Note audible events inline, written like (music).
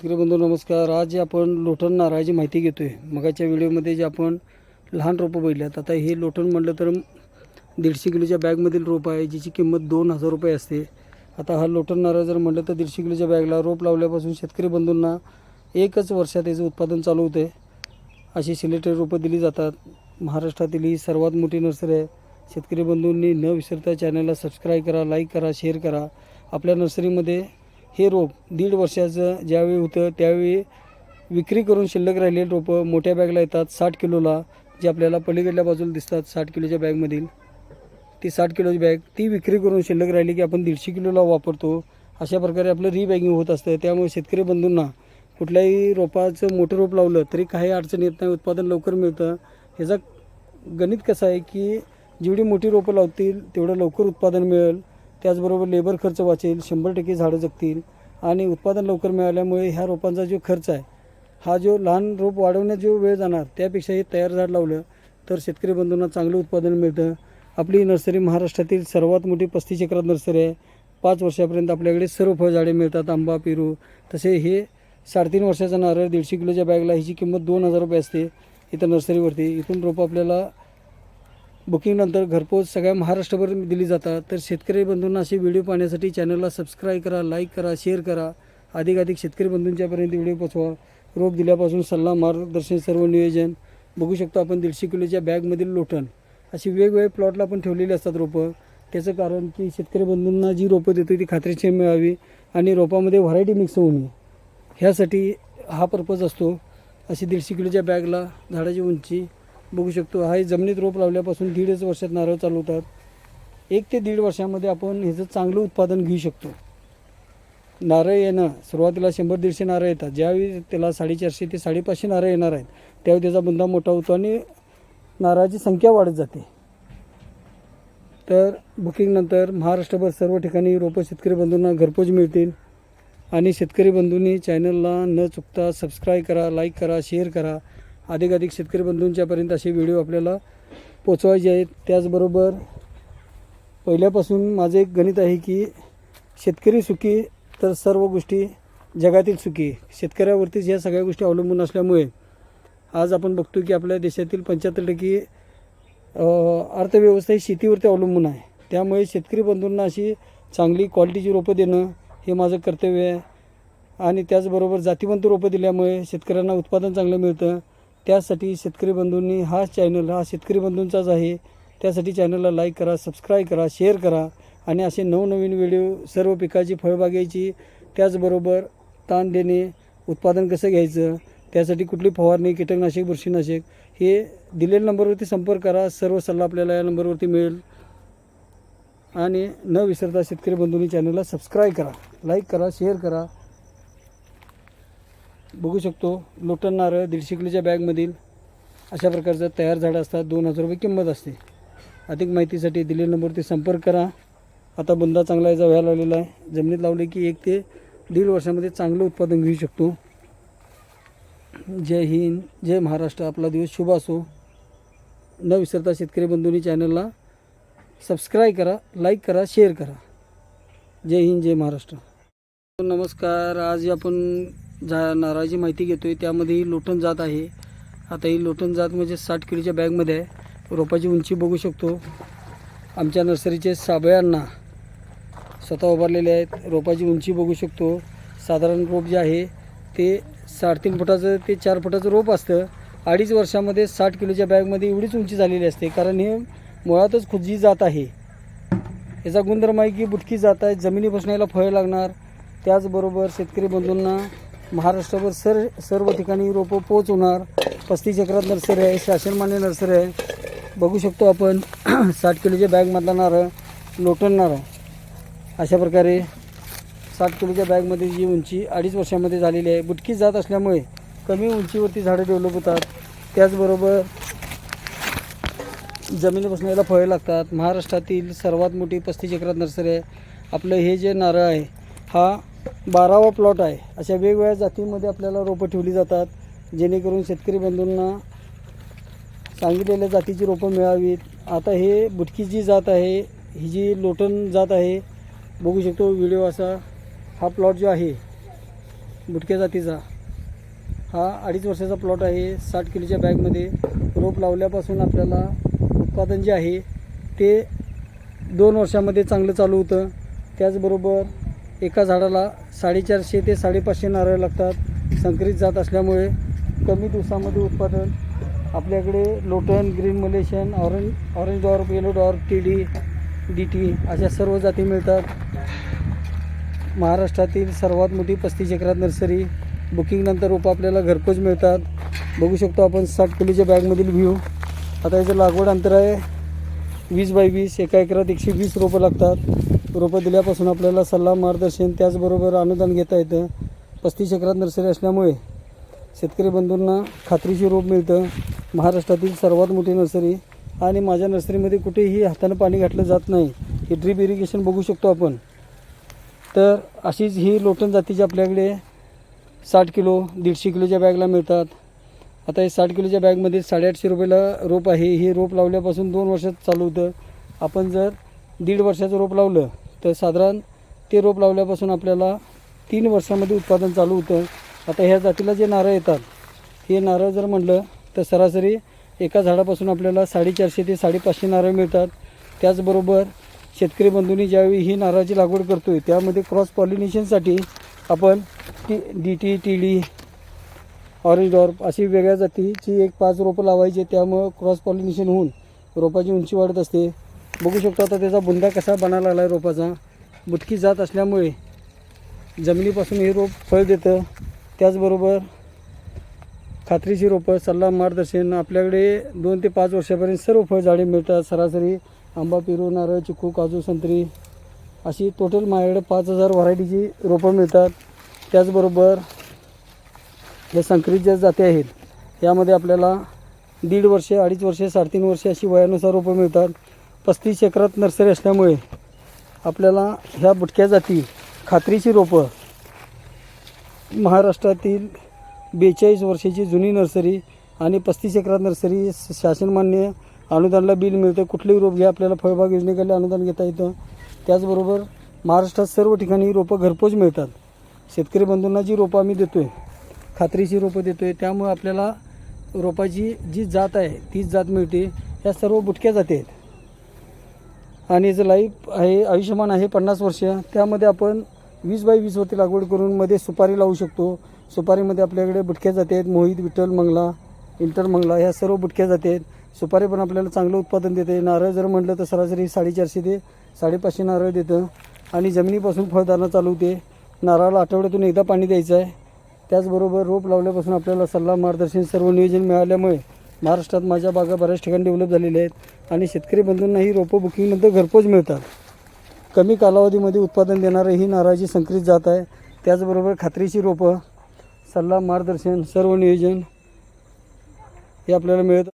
शेतकरी बंधू नमस्कार. आज आपण लोटन नारळाची माहिती घेतो आहे मगाच्या व्हिडिओमध्ये जे आपण लहान रोपं बघितल्यात आता हे लोटन म्हटलं तर दीडशे किलोच्या बॅगमधील रोप आहे जिची किंमत दोन हजार रुपये असते. आता हा लोटन नारळ जर म्हटलं तर दीडशे किलोच्या बॅगला रोप लावल्यापासून शेतकरी बंधूंना एकच वर्षात याचं उत्पादन चालू होतं आहे अशी सिलेक्टेड रोपं दिली जातात. महाराष्ट्रातील ही सर्वात मोठी नर्सरी आहे. शेतकरी बंधूंनी न विसरता चॅनलला सबस्क्राईब करा लाईक करा शेअर करा. आपल्या नर्सरीमध्ये हे रोप दीड वर्षाचं ज्यावेळी होतं त्यावेळी विक्री करून शिल्लक राहिलेली रोपं मोठ्या बॅगला येतात साठ किलोला. जे आपल्याला पलीकडल्या बाजूला दिसतात साठ किलोच्या बॅगमधील. ती साठ किलोची बॅग ती विक्री करून शिल्लक राहिली की आपण दीडशे किलोला वापरतो. अशा प्रकारे आपलं रिबॅगिंग होत असतं. त्यामुळे शेतकरी बंधूंना कुठल्याही रोपाचं मोठं रोप लावलं तरी काही अडचण येत नाही उत्पादन लवकर मिळतं. ह्याचा गणित कसं आहे की जेवढी मोठी रोपं लावतील तेवढं लवकर उत्पादन मिळेल. त्याचबरोबर लेबर खर्च वाचेल शंभर टक्के झाडं जगतील आणि उत्पादन लवकर मिळाल्यामुळे ह्या रोपांचा जो खर्च आहे हा जो लहान रोप वाढवण्यात जो वेळ जाणार त्यापेक्षा हे तयार झाड लावलं तर शेतकरी बंधूंना चांगलं उत्पादन मिळतं. आपली नर्सरी महाराष्ट्रातील सर्वात मोठी पस्तीस एकरात नर्सरी आहे. पाच वर्षापर्यंत आपल्याकडे सर्व फळझाडे मिळतात आंबा पेरू तसे हे साडेतीन वर्षाचा नारळ दीडशे किलोच्या बॅगला ह्याची किंमत दोन हजार रुपये असते इथं नर्सरीवरती. इथून रोपं आपल्याला बुकिंगनंतर घरपोच सगळ्या महाराष्ट्रभर दिली जातात. तर शेतकरी बंधूंना असे व्हिडिओ पाहण्यासाठी चॅनलला सबस्क्राईब करा लाईक करा शेअर करा. अधिकाधिक शेतकरी बंधूंच्यापर्यंत व्हिडिओ पोचवा. रोप दिल्यापासून सल्ला मार्गदर्शन सर्व नियोजन. बघू शकतो आपण दीडशे किलोच्या बॅगमधील लोटण. अशी वेगवेगळे प्लॉटला पण ठेवलेली असतात रोपं. त्याचं कारण की शेतकरी बंधूंना जी रोपं देतो ती खात्रीशीर मिळावी आणि रोपामध्ये व्हरायटी मिक्स होऊ नये ह्यासाठी हा पर्पज असतो. अशी दीडशे किलोच्या बॅगला झाडाची उंची बघू शकतो. हा हे जमिनीत रोप लावल्यापासून दीडच वर्षात नारळ चालवतात एक ते दीड वर्षामध्ये आपण ह्याचं चांगलं उत्पादन घेऊ शकतो. नारळ येणं सुरुवातीला शंभर दीडशे नारळ येतात. ज्यावेळी त्याला साडेचारशे ते साडेपाचशे नारळ येणार आहेत त्यावेळी त्याचा बुंदा मोठा होतो आणि नारळाची संख्या वाढत जाते. तर बुकिंगनंतर महाराष्ट्रभर सर्व ठिकाणी रोपं शेतकरी बंधूंना घरपोच मिळतील. आणि शेतकरी बंधूंनी चॅनलला न चुकता सबस्क्राईब करा लाईक करा शेअर करा. अधिकाधिक शेतकरी बंधूंच्यापर्यंत असे व्हिडिओ आपल्याला पोचवायचे आहेत. त्याचबरोबर पहिल्यापासून माझं एक गणित आहे की शेतकरी सुखी तर सर्व गोष्टी जगातील सुखी. शेतकऱ्यावरतीच ह्या सगळ्या गोष्टी अवलंबून असल्यामुळे आज आपण बघतो की आपल्या देशातील पंच्याहत्तर टक्के अर्थव्यवस्था ही शेतीवरती अवलंबून आहे. त्यामुळे शेतकरी बंधूंना अशी चांगली क्वालिटीची रोपं देणं हे माझं कर्तव्य आहे. आणि त्याचबरोबर जातीवंत रोपं दिल्यामुळे शेतकऱ्यांना उत्पादन चांगलं मिळतं. त्यासाठी शेतकरी बंधूंनी हा चॅनल हा शेतकरी बंधूंचाच आहे. त्यासाठी चॅनलला लाईक करा सबस्क्राईब करा शेअर करा आणि असे नवनवीन व्हिडिओ सर्व पिकाची फळबागायची त्याचबरोबर ताण देणे उत्पादन कसं घ्यायचं त्यासाठी कुठली फवारणी कीटकनाशक बुरशीनाशक हे दिलेल्या नंबरवरती संपर्क करा. सर्व सल्ला आपल्याला या नंबरवरती मिळेल. आणि न विसरता शेतकरी बंधूंनी चॅनलला सबस्क्राईब करा. लाईक करा शेअर करा. बघू शकतो. लोटन नारळ दीडशे किलोच्या बॅगमधील अशा प्रकारचं तयार झाडं असतात. दोन हजार रुपये किंमत असते. अधिक माहितीसाठी दिलेल्या नंबरवरती संपर्क करा. आता बुंदा चांगला याचा व्हायला लागलेला आहे. जमिनीत लावले की एक ते दीड वर्षामध्ये चांगलं उत्पादन घेऊ शकतो. जय हिंद. जय महाराष्ट्र. आपला दिवस शुभ असो. न विसरता शेतकरी बंधूंनी चॅनलला सबस्क्राईब करा लाईक करा शेअर करा. जय हिंद. जय महाराष्ट्र. नमस्कार. आज आपण जा नारळाची माहिती घेतो आहे त्यामध्ये ही लोटन जात आहे. आता ही लोटन जात म्हणजे साठ किलोच्या बॅगमध्ये आहे. रोपाची उंची बघू शकतो. आमच्या नर्सरीचे साबळ्यांना स्वतः उभारलेले आहेत. रोपाची उंची बघू शकतो. साधारण रोप जे आहे ते साडेतीन फुटाचं ते चार फुटाचं रोप असतं. अडीच वर्षामध्ये साठ किलोच्या बॅगमध्ये एवढीच उंची झालेली असते. कारण हे मुळातच खुजी जात आहे. याचा गुणधर्म आहे की बुटकी जात आहे जमिनीपासून याला फळ लागणार. त्याचबरोबर शेतकरी बंधूंना महाराष्ट्रभर सर सर्व ठिकाणी रोपं पोच होणार पस्तीस एकरात नर्सरी आहे शासनमान्य नर्सरी आहे. बघू शकतो आपण (clears throat) साठ किलोच्या बॅगमधला नारळ लोटण नारळ अशा प्रकारे साठ किलोच्या बॅगमध्ये जी उंची अडीच वर्षामध्ये झालेली आहे बुटकी जात असल्यामुळे कमी उंचीवरती झाडं डेव्हलप होतात. त्याचबरोबर जमिनीपासून याला फळे लागतात. महाराष्ट्रातील सर्वात मोठी पस्तीस एकरात नर्सरी आहे. आपलं हे जे नारळ आहे हा बारावा प्लॉट आहे. अशा वेगवेगळ्या जातीमध्ये आपल्याला रोपं ठेवली जातात. जेणेकरून शेतकरी बंधूंना सांगितलेल्या जातीची रोपं मिळावीत. आता हे बुटकी जी जात आहे ही जी लोटन जात आहे बघू शकतो व्हिडिओ असा. हा प्लॉट जो आहे बुटक्या जातीचा हा अडीच वर्षाचा प्लॉट आहे. साठ किलोच्या बॅगमध्ये रोप लावल्यापासून आपल्याला उत्पादन जे आहे ते दोन वर्षामध्ये चांगलं चालू होतं. त्याचबरोबर एका झाडाला साडेचारशे ते साडेपाचशे नारळ लागतात. संकरित जात असल्यामुळे कमी दिवसामध्ये उत्पादन. आपल्याकडे Lotan green Malaysian orange orange dwarf yellow dwarf T D D T अशा सर्व जाती मिळतात. महाराष्ट्रातील सर्वात मोठी पस्तीस एकरात नर्सरी. बुकिंगनंतर रोपं आपल्याला घरपोच मिळतात. बघू शकतो आपण साठ किलोच्या बॅगमधील व्ह्यू आता याचं लागवड अंतर आहे. वीस बाय वीस एका एकरात एकशे वीस रोपं लागतात. रोपं दिल्यापासून आपल्याला सल्ला मार्गदर्शन त्याचबरोबर अनुदान घेता येतं. पस्तीस एकरात नर्सरी असल्यामुळे शेतकरी बंधूंना खात्रीशी रोप मिळतं. महाराष्ट्रातील सर्वात मोठी नर्सरी आणि माझ्या नर्सरीमध्ये कुठेही हातानं पाणी घातलं जात नाही. हे ड्रीप इरिगेशन बघू शकतो आपण. तर अशीच ही लोटन जातीची आपल्याकडे साठ किलो दीडशे किलोच्या बॅगला मिळतात. आता हे साठ किलोच्या बॅगमध्ये साडेआठशे रुपयाला रोप आहे. हे रोप लावल्यापासून दोन वर्षात चालू होतं. आपण जर दीड वर्षाचं रोप लावलं तर साधारण ते रोप लावल्यापासून आपल्याला तीन वर्षामध्ये उत्पादन चालू होतं. आता ह्या जातीला जे नारळ येतात हे नारळ जर म्हटलं तर सरासरी एका झाडापासून आपल्याला साडेचारशे ते साडेपाचशे नारळ मिळतात. त्याचबरोबर शेतकरी बंधूंनी ज्यावेळी ही नारळाची लागवड करतो आहे त्यामध्ये क्रॉस पॉलिनेशनसाठी आपण T D T T D orange dwarf अशी वेगळ्या जातीची एक पाच रोपं लावायची त्यामुळं क्रॉस पॉलिनेशन होऊन रोपाची उंची वाढत असते. बघू शकतो आता त्याचा बुंदा कसा बनायला लागला आहे रोपाचा. बुटकी जात असल्यामुळे जमिनीपासून हे रोप फळ देतं. त्याचबरोबर खात्रीची रोपं सल्ला मार्गदर्शन आपल्याकडे दोन ते पाच वर्षापर्यंत सर्व फळझाडे मिळतात. सरासरी आंबा पेरू नारळ चिकू काजू संत्री अशी टोटल माझ्याकडे पाच हजार व्हरायटीची रोपं मिळतात. त्याचबरोबर या संकरित ज्या जाती आहेत यामध्ये आपल्याला दीड वर्षे अडीच वर्षे साडेतीन वर्षे अशी वयानुसार रोपं मिळतात. पस्तीस एकरात नर्सरी असल्यामुळे आपल्याला ह्या बुटक्या जाती खात्रीची रोपं महाराष्ट्रातील बेचाळीस वर्षाची जुनी नर्सरी आणि पस्तीस एकरात नर्सरी शासनमान्य अनुदानला बिल मिळतं कुठलेही रोप घ्या आपल्याला फळबाग योजनेखाली अनुदान घेता येतं. त्याचबरोबर महाराष्ट्रात सर्व ठिकाणी रोपं घरपोच मिळतात. शेतकरी बंधूंना जी रोपं आम्ही देतो आहे खात्रीची रोपं देतो आहे त्यामुळे आपल्याला रोपाची जी जात आहे तीच जात मिळते. या सर्व बुटक्या जाती आहेत. आणि जे लाईफ आहे आयुष्यमान आहे पन्नास वर्ष त्यामध्ये आपण वीस बाय वीसवरती लागवड करून मध्ये सुपारी लावू शकतो. सुपारीमध्ये आपल्याकडे बुटक्या जाती आहेत मोहित विठ्ठल मंगला इंटर मंगला ह्या सर्व बुटक्या जाती आहेत. सुपारी पण आपल्याला चांगलं उत्पादन देते. नारळ जर म्हटलं तर सरासरी साडेचारशे ते साडेपाचशे नारळ देतं. आणि जमिनीपासून फळदारणा चालू होते नारळाला आठवड्यातून एकदा पाणी द्यायचं आहे. त्याचबरोबर रोप लावल्यापासून आपल्याला सल्ला मार्गदर्शन सर्व नियोजन मिळाल्यामुळे महाराष्ट्रात माझ्या बागा बऱ्याच ठिकाणी डेव्हलप झालेल्या आहेत आणि शेतकरी बंधूंनाही रोपं बुकिंगनंतर घरपोच मिळतात. कमी कालावधीमध्ये उत्पादन देणारं ही नारळाची संकरित जात आहे. त्याचबरोबर खात्रीची रोपं सल्ला मार्गदर्शन सर्व नियोजन हे आपल्याला मिळतं